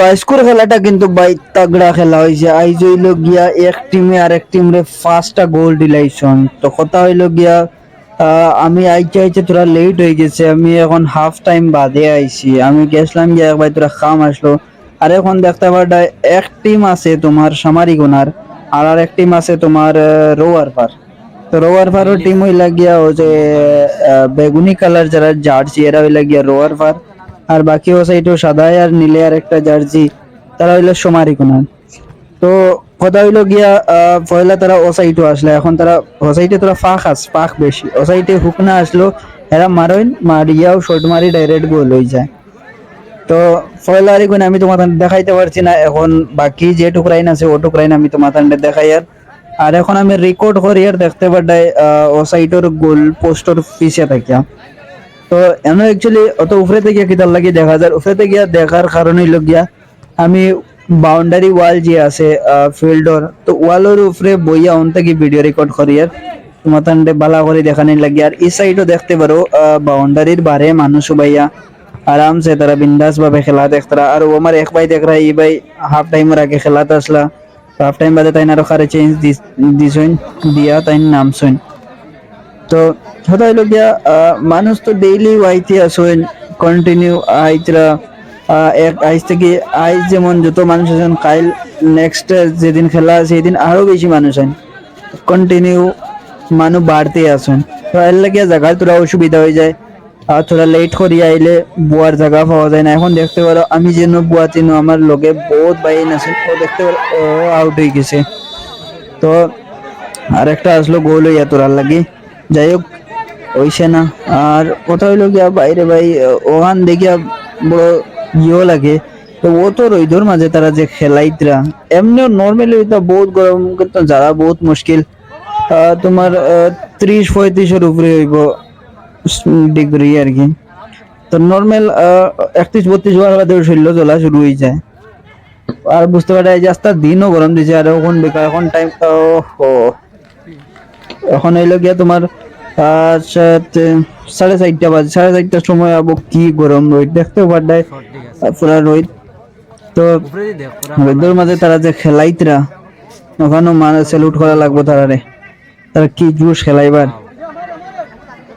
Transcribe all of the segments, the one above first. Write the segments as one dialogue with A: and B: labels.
A: তো স্কুল খেলাটা কিন্তু বাই তাগড়া খেলা হয়েছে। আইজ হইল গিয়া এক টিমে আর এক টিম রে ফার্স্টটা গোল দিলাইছন তো কথা হইল গিয়া আমি আইতে আইতে তোরা লেট হয়ে গেছে, আমি এখন হাফ টাইম বাদে আইছি। আমি গেছিলাম গিয়া একবার তোরা খাম আসলো। আর এখন দেখতে পারটা এক টিম আছে তোমার সামারিগোনার আর আর এক টিম আছে তোমার রোয়ার পার তো রোয়ার পারও টিম হইলা গিয়া ও যে বেগুনি কালার যারা জার্সি এরা হইলা গিয়া রোয়ার পার আর বাকি ও সাইডও সাদা আর নীলে আর একটা জার্সি। তারা হইল সোমারি কোনার। তো কথা হইল গিয়া পয়লা তারা ও সাইডও আসলে। এখন তারা ওসাইটে তোরা ফাঁক আস, ফাঁক বেশি। ও সাইডে হুক না আসলো, এরা মারইন, মারিয়াও শর্ট মারি ডাইরেক্ট গোল হয়ে যায়। তো পয়লা আর আমি তোমাদের দেখাইতে পারছি না, এখন বাকি যে টুকরাইন আছে, ও টুকরাইন আমি তোমাদের দেখাই আর। আর এখন আমি রেকর্ড করি আর দেখতে পাঠাই ও সাইডের গোল পোস্টর পিছিয়ে থাকিয়া। তো এমন অ্যাকচুয়ালি অত উপরে থেকে কিতার লাগি দেখা যায়? উপরে থেকে দেখার কারণে গিয়া, আমি বাউন্ডারি ওয়াল যে আছে ফিল্ডর তো ওয়ালের উপরে বইয়া অন থেকে ভিডিও রেকর্ড করি আর। তোমার বালা করে দেখানি লাগে আর। এই সাইডও দেখতে পারো বাউন্ডারির বারে মানুষ বাইয়া আরামসে তারা বিন্দাস ভাবে খেলা দেখতারা। আর ও আমার এক ভাই দেখ রা, এই ভাই হাফ টাইমের আগে খেলাতে আসলা। হাফ টাইম বাদে তাই আরও কারে চেঞ্জ দিস দিছইন দিয়া তাই নামছইন তো কথা হইল গিয়া মানুষ তো ডেইলি আইতে আসেন কন্টিনিউ আইতরা এক আইজ থেকে আইজ যেমন যত মানুষ আছেন কাইল নেক্সট যেদিন খেলা আছে, সেদিন আরও বেশি মানুষ আছেন কন্টিনিউ মানুষ বাড়তে আসেন। তো এর লাগিয়া জায়গায় তোরা অসুবিধা হয়ে যায়। আর তোরা লেট করি আইলে বুয়ার জায়গা পাওয়া যায় না। এখন দেখতে পারো, আমি যেন বুয়া চিনো আমার লগে বহুত বাইন আছে, ও দেখতে পারো, ও আউট হয়ে গেছে। তো আর আরেকটা আসলো গোল হইয়া তোরার লাগি। যাই হোক হইছে না। আর কথা হইল গিয়া, বাইরে ভাই ওখান দেখিয়া বড় ইয়েও লাগে। তো ও তো রইদর মাঝে তারা যে খেলাইতরা। এমনিও নর্মালি এটা বহুত গরম, কিন্তু যারা বহুত মুশকিল। তোমার ত্রিশ, পঁয়ত্রিশের উপরে হইব ডিগ্রি আর কি। তো নর্মাল একত্রিশ, বত্রিশ হওয়ার বাদে শরীর জ্বলা শুরু হয়ে যায়। আর বুঝতে পারে যে আস্তে দিনও গরম দিছে, আর এখন বেকার, এখন টাইম এখন হইল গিয়া তোমার সাড়ে চারটা বাজে। সাড়ে চারটার সময় আবো কি গরম রোদ? দেখতেও পারডায় পুরা রোহিত তো রোদের মাঝে তারা যে খেলাইতরা, ওখানেও মানে স্যালুট করা লাগবো তারারে। তারা কি জুস খেলাইবার?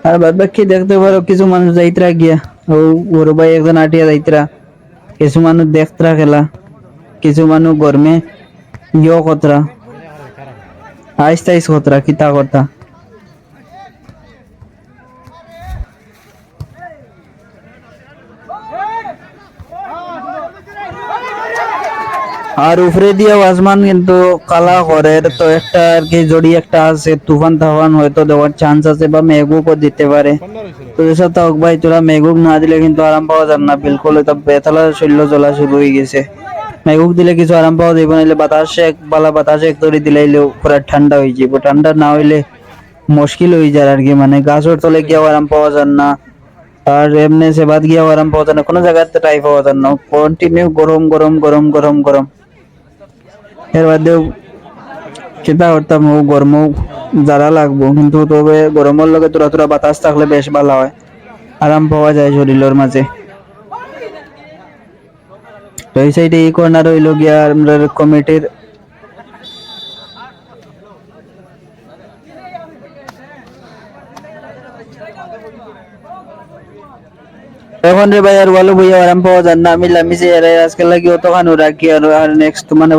A: আর বাদ বাকি দেখতে পারো, কিছু মানুষ যাইতরা গিয়া। ও ওর ভাই একজন আটিয়া যাইতরা। কিছু মানুষ দেখতরা খেলা। কিছু মানুষ গরমে, ইয় কতরা আইস আইস কতরা কিতা কথা আর উপরে দিয়ে আসমান কিন্তু কালা করে তো একটা আর কি জড়ি একটা আছে, তুফান তুফান হয়তো দেওয়ার চান্স আছে বা মেঘুকও দিতে পারে। তো এসব তো ভাই, তোরা মেঘুক না দিলে কিন্তু আরাম পাওয়া যাবে না, বিলকুল এটা বেতালা শৈল্য জ্বলা শুরু হয়ে গেছে। মেঘুক দিলে কিছু আরাম পাওয়া যাবে নাহলে বাতাসে এক বালা বাতাসে এক তরি দিলাইলেও পুরা ঠান্ডা হয়ে যাবে ঠান্ডা না হইলে মুশকিল হয়ে যায় আর কি মানে গাছের তলে গিয়েও আরাম পাওয়া যান না। আর এমনি সে বাদ গিয়েও আরাম পাওয়া যায় না, কোনো জায়গাতে টাই পাওয়া যায় না। কন্টিনিউ গরম গরম গরম গরম গরম। এর বাদেও চিন্তা করতাম, ও গরম যারা লাগবো, কিন্তু তবে গরমের লগে তোরা তোরা বাতাস থাকলে বেশ ভালো হয়। আরাম পাওয়া যায় শরীরের মাঝে। তো এই সাইডে এই কর্নার হইল গিয়া আমরা কমিটির এখন রে ভাই আর ভালো বইয়া আরাম পাওয়া যান না, আমি লামিছে আজকাল লাগি, অতখানি রাখি আর নেক্সট মানে